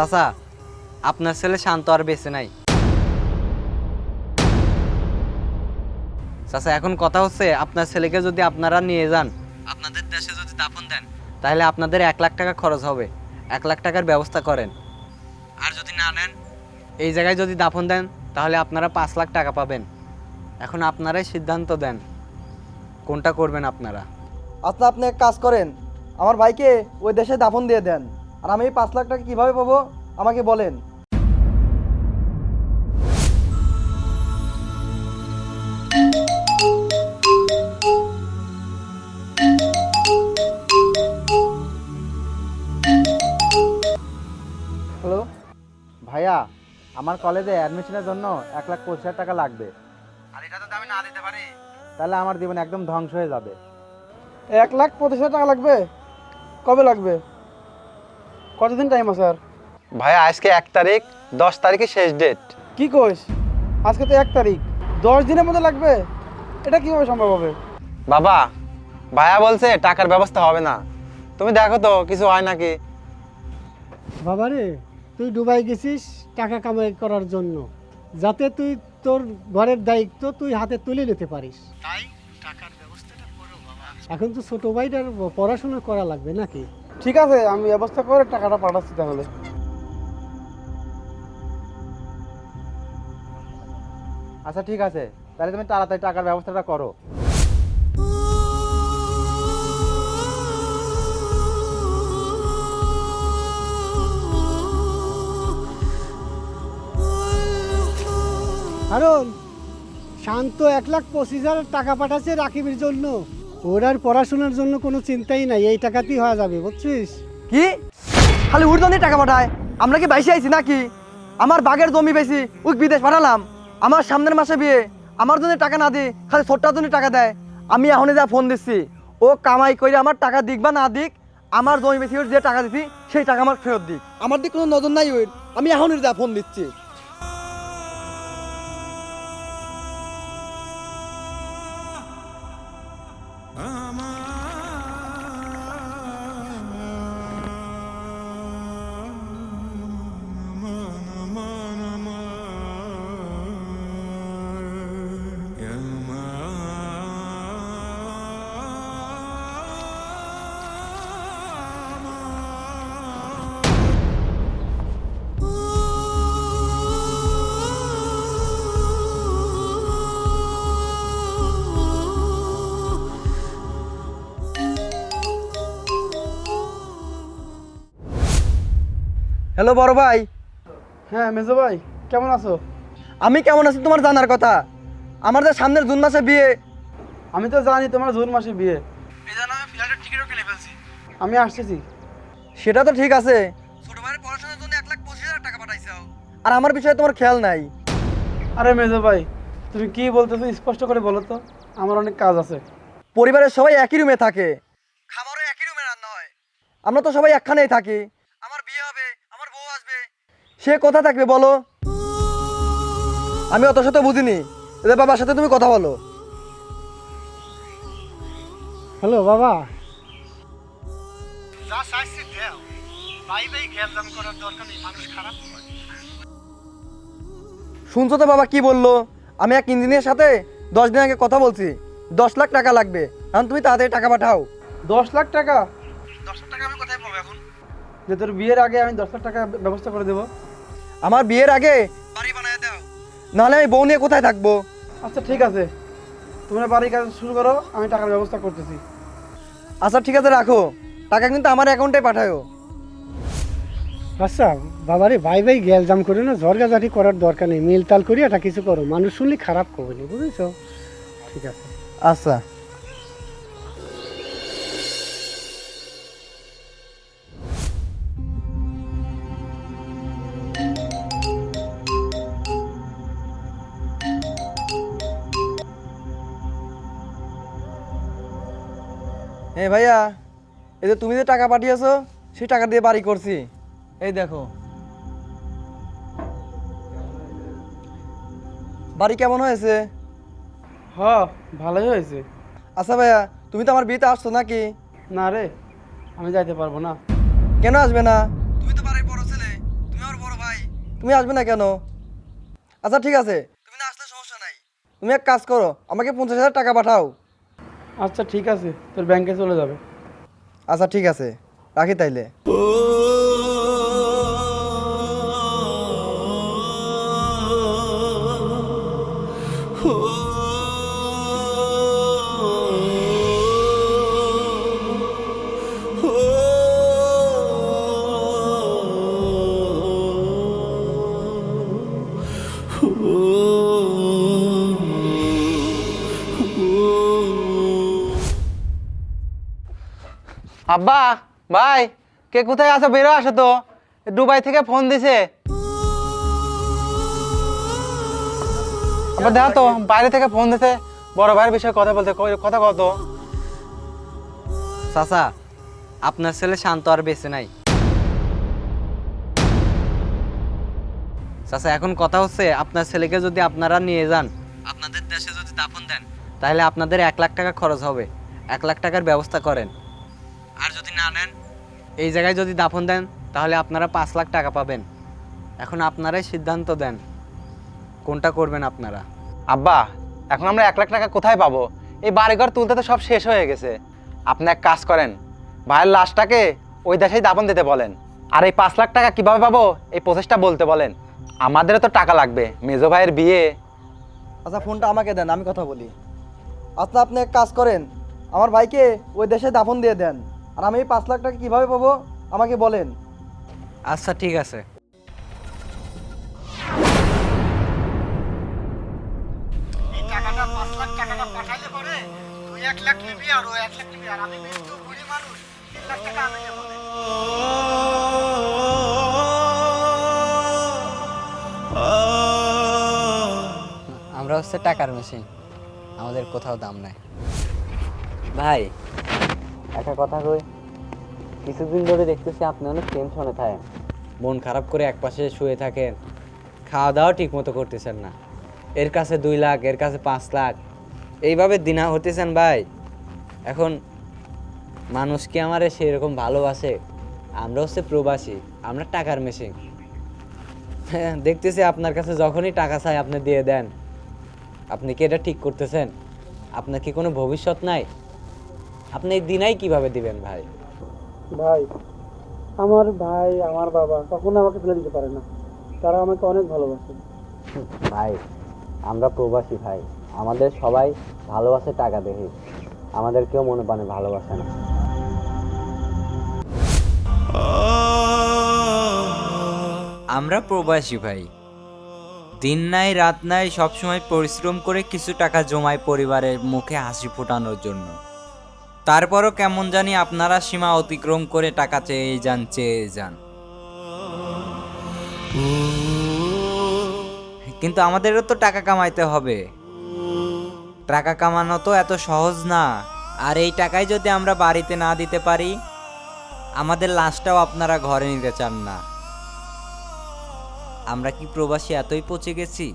চাচা, আপনার ছেলে শান্ত আর বেঁচে নাই। চাচা, এখন কথা হচ্ছে, আপনার ছেলেকে যদি আপনারা নিয়ে যান, আপনাদের দেশে যদি দাফন দেন, তাহলে আপনাদের এক লাখ টাকা খরচ হবে। এক লাখ টাকার ব্যবস্থা করেন। আর যদি না নেন, এই জায়গায় যদি দাফন দেন, তাহলে আপনারা পাঁচ লাখ টাকা পাবেন। এখন আপনারাই সিদ্ধান্ত দেন, কোনটা করবেন আপনারা। আচ্ছা আপনি এক কাজ করেন, আমার ভাইকে ওই দেশে দাফন দিয়ে দেন। আর আমি এই পাঁচ লাখ টাকা কীভাবে পাবো? আমাকে বলেন। হ্যালো? ভাইয়া আমার কলেজে অ্যাডমিশনের জন্য এক লাখ পঁচিশ হাজার টাকা লাগবে। আর এটা যদি আমি না দিতে পারি। তাহলে আমার জীবন একদম ধ্বংস হয়ে যাবে। এক লাখ পঁচিশ হাজার টাকা লাগবে? কবে লাগবে? কতদিন টাইম আছে আর? ভাইয়া আজকে এক তারিখ দশ তারিখে শেষ ডেট কি কইস? আজকে তো এক তারিখ। দশ দিনের মধ্যে লাগবে? এটা কীভাবে সম্ভব হবে? বাবা ভাইয়া বলছে টাকার ব্যবস্থা হবে না। তুমি দেখো তো কিছু হয় নাকি? বাবা রে তুই দুবাই গেছিস টাকা কামাই করার জন্য। যাতে তুই তোর ঘরের দায়িত্ব তুই হাতে তুলে নিতে পারিস। তাই টাকার ব্যবস্থাটা করো বাবা। এখন তো ছোট ভাইটার পড়াশোনা করা লাগবে নাকি? ঠিক আছে, আমি ব্যবস্থা করে টাকাটা পাঠাচ্ছি তাহলে। আচ্ছা ঠিক আছে। তাহলে তুমি তাড়াতাড়ি টাকার ব্যবস্থাটা করো। কারণ শান্ত এক লাখ পঁচিশ হাজার টাকা পাঠাচ্ছে রাকিবের জন্য। ওর আর পড়াশোনার জন্য কোনো চিন্তাই নাই এই টাকাতেই হয়ে যাবে বুঝছিস? কি? খালি উর্দনে টাকা পাঠায়? আমরা কি বাইসে আইছি নাকি? আমার বাগের জমি বেশি উক বিদেশ পাঠালাম। আমার সামনের মাসে বিয়ে আমার জন্য টাকা না দি খালি ছোট্টার জন্য টাকা দেয়। আমি এখনই যা ফোন দিচ্ছি ও কামাই করে আমার টাকা দিক বা না দিক আমার জমি বেশি যে টাকা দিছি সেই টাকা আমার ফেরত দিক। আমার দিক কোনো নজর নাই ওই। আমি এখনই যা ফোন দিচ্ছি। হ্যালো বড় ভাই। হ্যাঁ মেজো ভাই কেমন আছো? আমি কেমন আছি তোমার জানার কথা? আমার যে সামনের জুন মাসে বিয়ে। আমি তো জানি তোমার জুন মাসে বিয়ে। আমি আসতেছি। সেটা তো ঠিক আছে। ছোট ভাইয়ের পড়াশোনার জন্য এক লাখ পঁচিশ হাজার টাকা পাঠাইছো। আর আমার বিষয়ে তোমার খেয়াল নাই। আরে মেজো ভাই তুমি কি বলতেছো স্পষ্ট করে বলো তো? আমার অনেক কাজ আছে। পরিবারের সবাই একই রুমে থাকে। খাবারও একই রুমে রান্না হয়। আমরা তো সবাই একখানেই থাকি আমার বিয়ে হবে আমার বউ আসবে সে কোথা থাকবে বলো। আমি অত সাথে বুঝিনি। এদের বাবার সাথে তুমি কথা বলো। হ্যালো বাবা। শুনছো তো বাবা কি বলল? আমি এক ইঞ্জিনিয়ার সাথে দশ দিন আগে কথা বলছি। দশ লাখ টাকা লাগবে। এখন তুমি তাড়াতাড়ি টাকা পাঠাও। দশ লাখ টাকা? দশ লাখ টাকা আমি কোথায় পাবো এখন? যে তোর বিয়ের আগে আমি দশ লাখ টাকা ব্যবস্থা করে দেবো। আমার বিয়ের আগে বাড়ি বানায় দাও। নাহলে আমি বউ নিয়ে কোথায় থাকব? আচ্ছা ঠিক আছে। তোমরা বাড়ির কাজ শুরু করো আমি টাকার ব্যবস্থা করতেছি। আচ্ছা ঠিক আছে রাখো। টাকা কিন্তু আমার অ্যাকাউন্টে পাঠায়ো আচ্ছা বাবারে ভাই ভাই গ্যালজাম করে না ঝড়গাঝাটি করার দরকার নেই। মিলতাল করি এটা কিছু করো। মানুষ শুনলে খারাপ করবে বুঝেছ? ঠিক আছে। আচ্ছা। এই ভাইয়া এই যে তুমি যে টাকা পাঠিয়েছো সেই টাকা দিয়ে বাড়ি করছি। এই দেখো। বাড়ি কেমন হয়েছে? হ ভালোই হয়েছে। আচ্ছা ভাইয়া তুমি তো আমার বিয়েতে আসছো নাকি? না রে আমি যাইতে পারব না। কেন আসবে না? তুমি তো বাড়ির বড় ছেলে তুমি আমার বড় ভাই তুমি আসবে না কেন? আচ্ছা ঠিক আছে। তুমি না আসলে সমস্যা নাই। তুমি এক কাজ করো আমাকে পঞ্চাশ হাজার টাকা পাঠাও। আচ্ছা ঠিক আছে তোর ব্যাংকে চলে যাবে। আচ্ছা ঠিক আছে রাখি তাইলে। আব্বা, ভাই, কে কোথায় আছে? বেরো, আসো তো। দুবাই থেকে ফোন দিছে। আবার দেখো তো, বাইরে থেকে ফোন দিছে। বড় ভাইয়ের বিষয়ে কথা বলতে কথা কত চাচা, আপনার ছেলে শান্ত আর বেঁচে নাই। চাচা, এখন কথা হচ্ছে, আপনার ছেলেকে যদি আপনারা নিয়ে যান, আপনাদের দেশে যদি দাফন দেন, তাহলে আপনাদের এক লাখ টাকা খরচ হবে। এক লাখ টাকার ব্যবস্থা করেন। না নেন। এই জায়গায় যদি দাফন দেন তাহলে আপনারা পাঁচ লাখ টাকা পাবেন। এখন আপনারাই সিদ্ধান্ত দেন কোনটা করবেন আপনারা। আব্বা এখন আমরা এক লাখ টাকা কোথায় পাবো? এই বাড়িঘর তুলতে তো সব শেষ হয়ে গেছে। আপনি এক কাজ করেন ভাইয়ের লাশটাকে ওই দেশেই দাপন দিতে বলেন। আর এই পাঁচ লাখ টাকা কীভাবে পাবো? এই প্রসেসটা বলতে বলেন। আমাদেরও তো টাকা লাগবে মেজো ভাইয়ের বিয়ে। আচ্ছা ফোনটা আমাকে দেন আমি কথা বলি। আচ্ছা আপনি এক কাজ করেন আমার ভাইকে ওই দেশে দাফন দিয়ে দেন। আর আমি এই পাঁচ লাখ টাকা কীভাবে পাবো? আমাকে বলেন। আচ্ছা ঠিক আছে। আমরা হচ্ছে টাকার মেশিন আমাদের কোথাও দাম নাই। ভাই একটা কথা কই, কিছুদিন ধরে দেখতেছি আপনি অনেক টেনশনে থাকেন। মন খারাপ করে একপাশে শুয়ে থাকেন, খাওয়া দাওয়া ঠিক মতো করতেছেন না। এর কাছে দুই লাখ, এর কাছে পাঁচ লাখ, এইভাবে দিনা হতেছেন ভাই। এখন মানুষ কি আমার সেরকম ভালোবাসে? আমরা হচ্ছে প্রবাসী, আমরা টাকার মেশিন হ্যাঁ দেখতেছি আপনার কাছে যখনই টাকা চাই আপনি দিয়ে দেন। আপনি কি এটা ঠিক করতেছেন? আপনার কি কোনো ভবিষ্যৎ নাই? আপনি এই দিনাই কীভাবে দিবেন ভাই? ভাই আমার ভাই আমার বাবা কখনো আমাকে ফেলে দিতে পারে না। তারা আমাকে অনেক ভালোবাসে। ভাই আমরা প্রবাসী ভাই। আমাদের সবাই ভালোবাসে টাকা দেখে। আমাদের কেউ মনে পানে ভালোবাসে না। আমরা প্রবাসী ভাই। দিন নাই রাত নাই সবসময় পরিশ্রম করে কিছু টাকা জমায় পরিবারের মুখে হাসি ফোটানোর জন্য। তারপরও কেমন জানি আপনারা সীমা অতিক্রম করে টাকা চেয়ে যান চেয়ে যান। কিন্তু আমাদেরও তো টাকা কামাইতে হবে। টাকা কামানো তো এত সহজ না। আর এই টাকায় যদি আমরা বাড়িতে না দিতে পারি, আমাদের লাশটাও আপনারা ঘরে নিতে চান না। আমরা কি প্রবাসী এতই পচে গেছি?